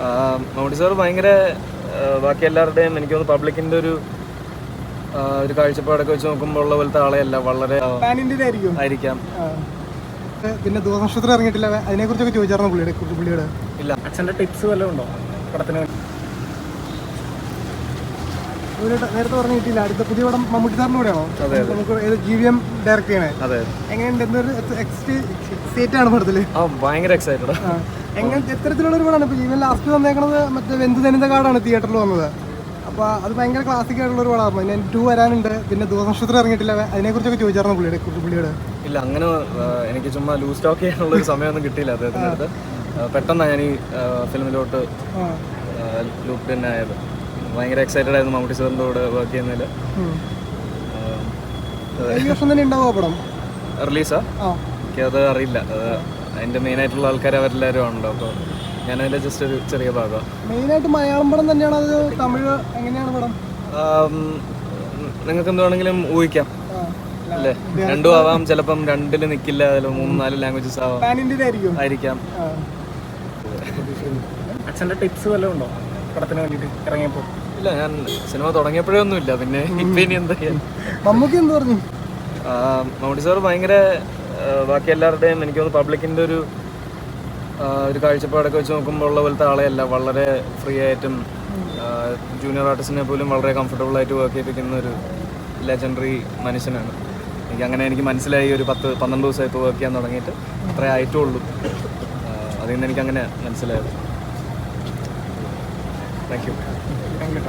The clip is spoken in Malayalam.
മമ്മൂട്ടി സാർ ഭയങ്കര ബാക്കി എല്ലാവരുടെയും എനിക്ക് തോന്നുന്നു പബ്ലിക്കിന്റെ ഒരു ഒരു കാഴ്ചപ്പാടൊക്കെ വെച്ച് നോക്കുമ്പോൾ ഉള്ള പോലത്തെ ആളെയല്ല വളരെ ആയിരിക്കാം. പിന്നെ ദൂരനക്ഷത്രം ഇറങ്ങിയിട്ടില്ല. അതിനെ കുറിച്ചൊക്കെ ചോദിച്ചായിരുന്നു പുള്ളിയുടെ പുള്ളിയുടെ? ഇല്ല. അച്ഛന്റെ ടിപ്സ് വല്ലതും ഉണ്ടോ? പടത്തിന് നേരത്തെ പറഞ്ഞിട്ടില്ല. കിട്ടിയില്ല അടുത്ത പുതിയ പടം മമ്മൂട്ടി സാറിന്റെ കൂടെയാണോ? അതെ, നമുക്ക് ഏത് ജി വി എം ഡയറക്ട് ചെയ്യണേ? എങ്ങനെയുണ്ട്? എന്തൊരു എക്സൈറ്റ് ആണ് പടത്തിൽ? ഭയങ്കര എക്സൈറ്റഡ്. എങ്ങനെ എത്തരത്തിലുള്ള ഒരു പടമാണ് ഇപ്പൊ ജീവൻ ലാസ്റ്റ് വന്നേക്കുന്നത് മറ്റേ വെന്ത് തനിത കാർഡാണ് തിയേറ്ററിൽ വന്നത്. അപ്പൊ അത് ഭയങ്കര ക്ലാസിക് ആയിട്ടുള്ള ഒരു പടമായിരുന്നു പിന്നെ ടു വരാനുണ്ട്. പിന്നെ ദൂരനക്ഷത്രം ഇറങ്ങിയിട്ടില്ല. അതിനെ കുറിച്ചൊക്കെ ചോദിച്ചായിരുന്നു പുള്ളിയുടെ പുള്ളിയുടെ. ഇല്ല അങ്ങനെ എനിക്ക് ചുമ്മാ ലൂസ് ടോക്ക് ചെയ്യാനുള്ള ഒരു സമയമൊന്നും കിട്ടിയില്ല അദ്ദേഹത്തിന്റെ അടുത്ത്. പെട്ടെന്നാണ് ഞാൻ ഈ ഫിലിമിലോട്ട്. ലൂപ്പ് തന്നെ ആയത്. ഭയങ്കര എക്സൈറ്റഡ് ആയിരുന്നു മമ്മൂട്ടി സാറിന്റെ കൂടെ വർക്ക് ചെയ്യുന്നതിൽ. ഈ വർഷം തന്നെ ഉണ്ടാവുമോ പടം? റിലീസാ? എനിക്കത് അറിയില്ല. അതിന്റെ മെയിനായിട്ടുള്ള ആൾക്കാർ അവരെല്ലാവരും ആണല്ലോ അപ്പോൾ അതിന്റെ ജസ്റ്റ് ഒരു ചെറിയ ഭാഗമാണ് മെയിനായിട്ട് മലയാളം പടം തന്നെയാണ് അത് തമിഴ് എങ്ങനെയാണ് പടം? നിങ്ങൾക്ക് എന്തുവാണെങ്കിലും ഊഹിക്കാം. അല്ലേ? രണ്ടും ആവാം ചിലപ്പം രണ്ടിൽ നിക്കില്ല അതിൽ മൂന്ന് നാല് ലാംഗ്വേജസ് ആവാം. ആയിരിക്കും. അച്ഛന്റെ ടിപ്സ് വല്ലതും ഉണ്ടോ പടത്തിന് വേണ്ടിയിട്ട് ഇറങ്ങിയപ്പോൾ? ഇല്ല ഞാൻ സിനിമ തുടങ്ങിയപ്പോഴേ ഒന്നുമില്ല. പിന്നെ ഇപ്പം ഇനി എന്താ മമ്മൂക്കി എന്ത് പറഞ്ഞു? മമ്മൂട്ടി സാർ ഭയങ്കര ബാക്കി എല്ലാവരുടെയും എനിക്ക് തോന്നുന്നു പബ്ലിക്കിന്റെ ഒരു ഒരു കാഴ്ചപ്പാടൊക്കെ വെച്ച് നോക്കുമ്പോൾ ഉള്ള പോലത്തെ ആളെയല്ല. വളരെ ഫ്രീ ആയിട്ടും ജൂനിയർ ആർട്ടിസ്റ്റിനെ പോലും വളരെ കംഫർട്ടബിൾ ആയിട്ട് വർക്ക് ചെയ്യിപ്പിക്കുന്ന ഒരു ലെജൻഡറി മനുഷ്യനാണ്. എനിക്ക് അങ്ങനെ എനിക്ക് മനസ്സിലായി ഒരു പത്ത് പന്ത്രണ്ട് ദിവസമായി ഇപ്പോൾ വർക്ക് ചെയ്യാൻ തുടങ്ങിയിട്ട്. അത്രേ ആയിട്ടേ ഉള്ളൂ ആ, അതിൽ നിന്ന് എനിക്ക് അങ്ങനെ മനസ്സിലായത്. Thank you thank you